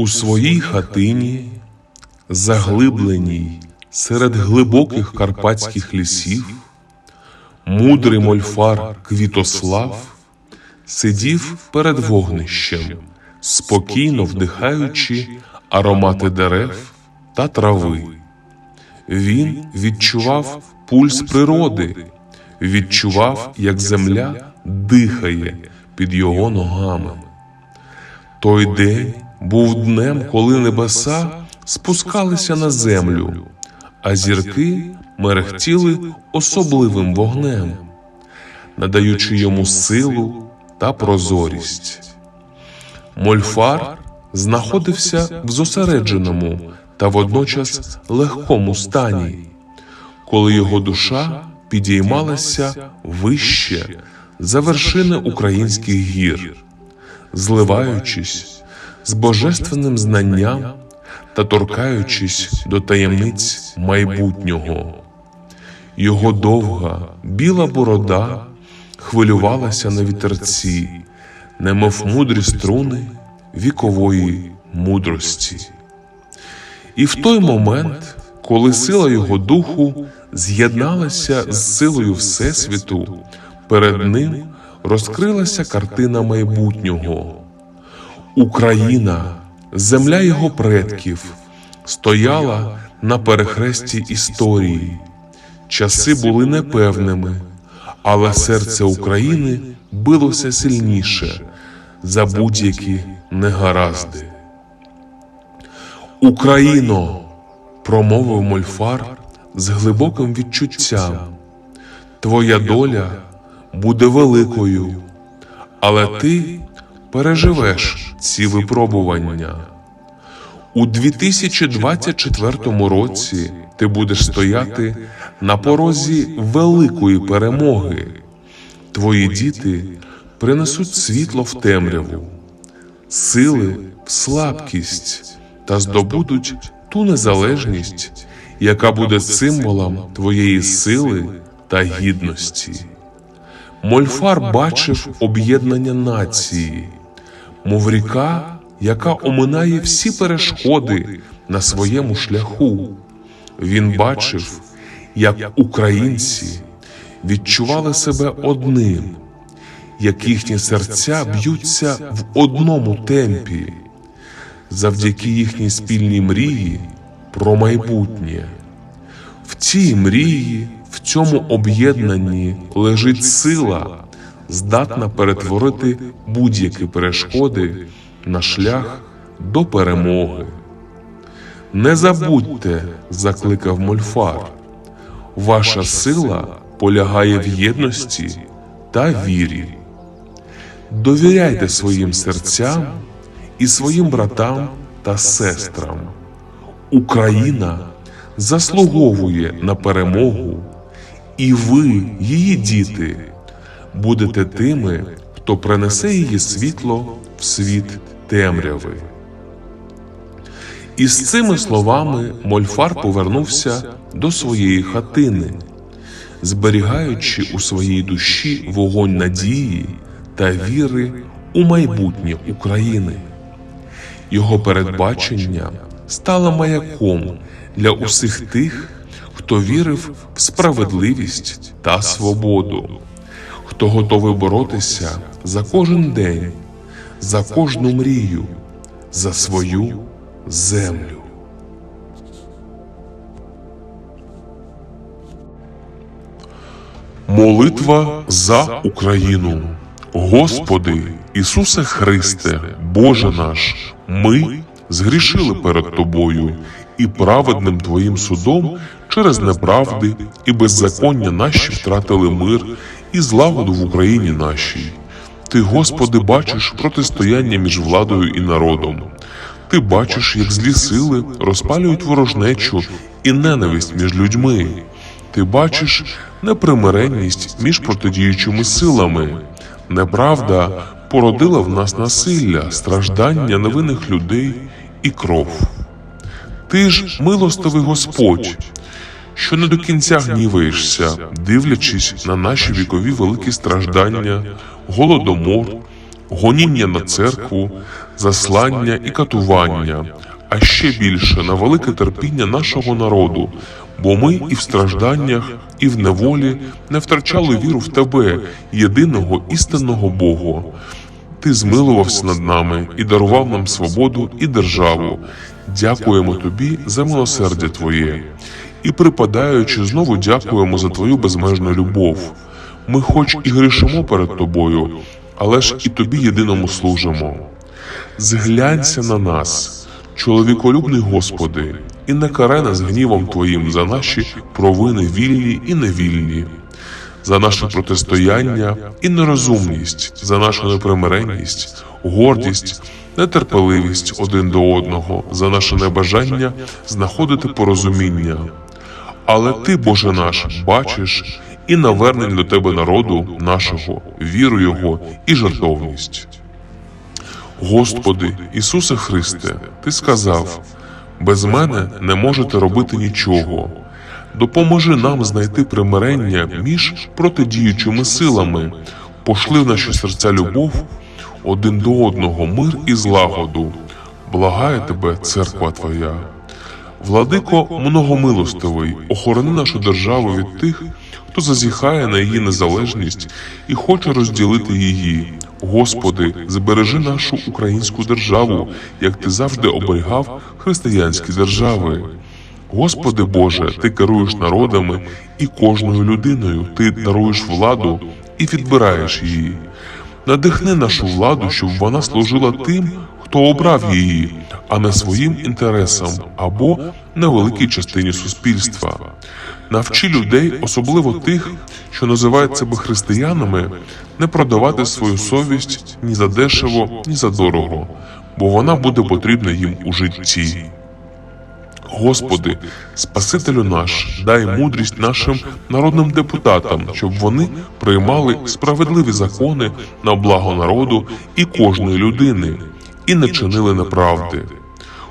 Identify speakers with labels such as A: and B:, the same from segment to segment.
A: У своїй хатині, заглибленій серед глибоких карпатських лісів, мудрий мольфар Квітослав сидів перед вогнищем, спокійно вдихаючи аромати дерев та трави. Він відчував пульс природи, відчував, як земля дихає під його ногами. Той день був днем, коли небеса спускалися на землю, а зірки мерехтіли особливим вогнем, надаючи йому силу та прозорість. Мольфар знаходився в зосередженому та водночас легкому стані, коли його душа підіймалася вище за вершини українських гір зливаючись з божественним знанням та торкаючись до таємниць майбутнього. Його довга біла борода хвилювалася на вітерці, немов мудрі струни вікової мудрості. І в той момент, коли сила його духу з'єдналася з силою Всесвіту, перед ним розкрилася картина майбутнього. Україна, земля його предків, стояла на перехресті історії. Часи були непевними, але серце України билося сильніше за будь-які негаразди. Україно, промовив Мольфар з глибоким відчуттям. Твоя доля буде великою, але ти переживеш ці випробування. У 2024 році ти будеш стояти на порозі великої перемоги. Твої діти принесуть світло в темряву, сили в слабкість та здобудуть ту незалежність, яка буде символом твоєї сили та гідності. Мольфар бачив об'єднання нації, мов ріка, яка оминає всі перешкоди на своєму шляху. Він бачив, як українці відчували себе одним, як їхні серця б'ються в одному темпі, завдяки їхній спільній мрії про майбутнє. В цій мрії, в цьому об'єднанні лежить сила, здатна перетворити будь-які перешкоди на шлях до перемоги. Не забудьте, закликав Мольфар, ваша сила полягає в єдності та вірі. Довіряйте своїм серцям і своїм братам та сестрам. Україна заслуговує на перемогу, і ви, її діти, будете тими, хто принесе її світло в світ темряви. І з цими словами Мольфар повернувся до своєї хатини, зберігаючи у своїй душі вогонь надії та віри у майбутнє України. Його передбачення стало маяком для усіх тих, хто вірив в справедливість та свободу, хто готовий боротися за кожен день, за кожну мрію, за свою землю. Молитва за Україну. Господи, Ісусе Христе, Боже наш, ми згрішили перед Тобою і праведним Твоїм судом через неправди і беззаконня наші втратили мир і злагоду в Україні нашій. Ти, Господи, бачиш протистояння між владою і народом. Ти бачиш, як злі сили розпалюють ворожнечу і ненависть між людьми. Ти бачиш непримиренність між протидіючими силами. Неправда породила в нас насилля, страждання невинних людей і кров. Ти ж милостивий Господь, що не до кінця гніваєшся, дивлячись на наші вікові великі страждання, голодомор, гоніння на церкву, заслання і катування, а ще більше на велике терпіння нашого народу, бо ми і в стражданнях, і в неволі не втрачали віру в тебе, єдиного істинного Бога. Ти змилувався над нами і дарував нам свободу і державу. Дякуємо тобі за милосердя Твоє. І припадаючи, знову дякуємо за Твою безмежну любов. Ми хоч і грішимо перед тобою, але ж і тобі єдиному служимо. Зглянься на нас, чоловіколюбний Господи, і не карай нас гнівом Твоїм за наші провини вільні і невільні, за наше протистояння і нерозумність, за нашу непримиренність, гордість, нетерпеливість один до одного, за наше небажання знаходити порозуміння. Але ти, Боже наш, бачиш і навернень до тебе народу нашого, віру Його і жертовність. Господи, Ісусе Христе, Ти сказав: без мене не можете робити нічого. Допоможи нам знайти примирення між протидіючими силами, пошли в наші серця любов один до одного, мир і злагоду. Благає тебе, церква Твоя. Владико многомилостивий, охорони нашу державу від тих, хто зазіхає на її незалежність і хоче розділити її. Господи, збережи нашу українську державу, як ти завжди оберігав християнські держави. Господи Боже, ти керуєш народами і кожною людиною, ти даруєш владу і відбираєш її. Надихни нашу владу, щоб вона служила тим, хто обрав її, а не своїм інтересам або невеликій частині суспільства. Навчи людей, особливо тих, що називають себе християнами, не продавати свою совість ні за дешево, ні за дорого, бо вона буде потрібна їм у житті. Господи, Спасителю наш, дай мудрість нашим народним депутатам, щоб вони приймали справедливі закони на благо народу і кожної людини, і не чинили неправди.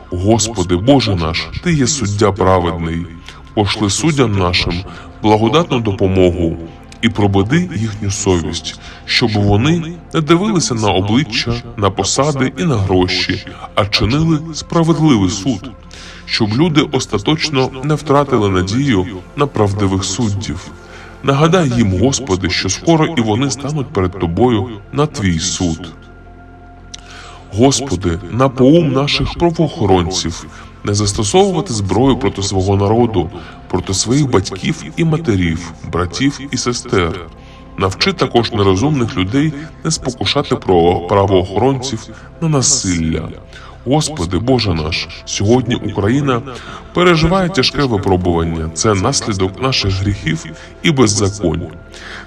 A: Господи, Боже наш, Ти є суддя праведний, пошли суддям нашим благодатну допомогу і пробуди їхню совість, щоб вони не дивилися на обличчя, на посади і на гроші, а чинили справедливий суд, щоб люди остаточно не втратили надію на правдивих суддів. Нагадай їм, Господи, що скоро і вони стануть перед Тобою на Твій суд. Господи, на поум наших правоохоронців не застосовувати зброю проти свого народу, проти своїх батьків і матерів, братів і сестер. Навчи також нерозумних людей не спокушати право- правоохоронців на насилля. Господи, Боже наш, сьогодні Україна переживає тяжке випробування. Це наслідок наших гріхів і беззаконь.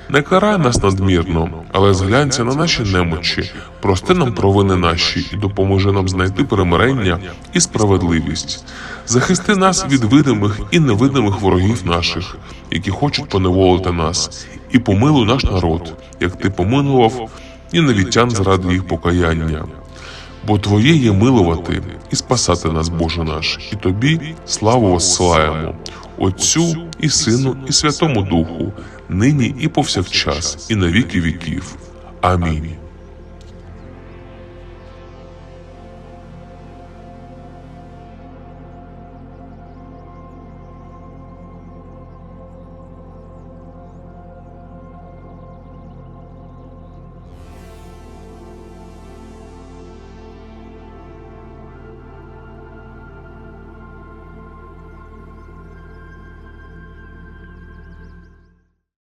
A: Не карай нас надмірно, але зглянься на наші немочі, прости нам провини наші і допоможи нам знайти примирення і справедливість. Захисти нас від видимих і невидимих ворогів наших, які хочуть поневолити нас, і помилуй наш народ, як ти помилував і навітян заради їх покаяння. Бо Твоє є милувати і спасати нас, Боже наш, і Тобі славу воссилаємо, Отцю і Сину, і Святому Духу, нині і повсякчас, і на віки віків. Амінь.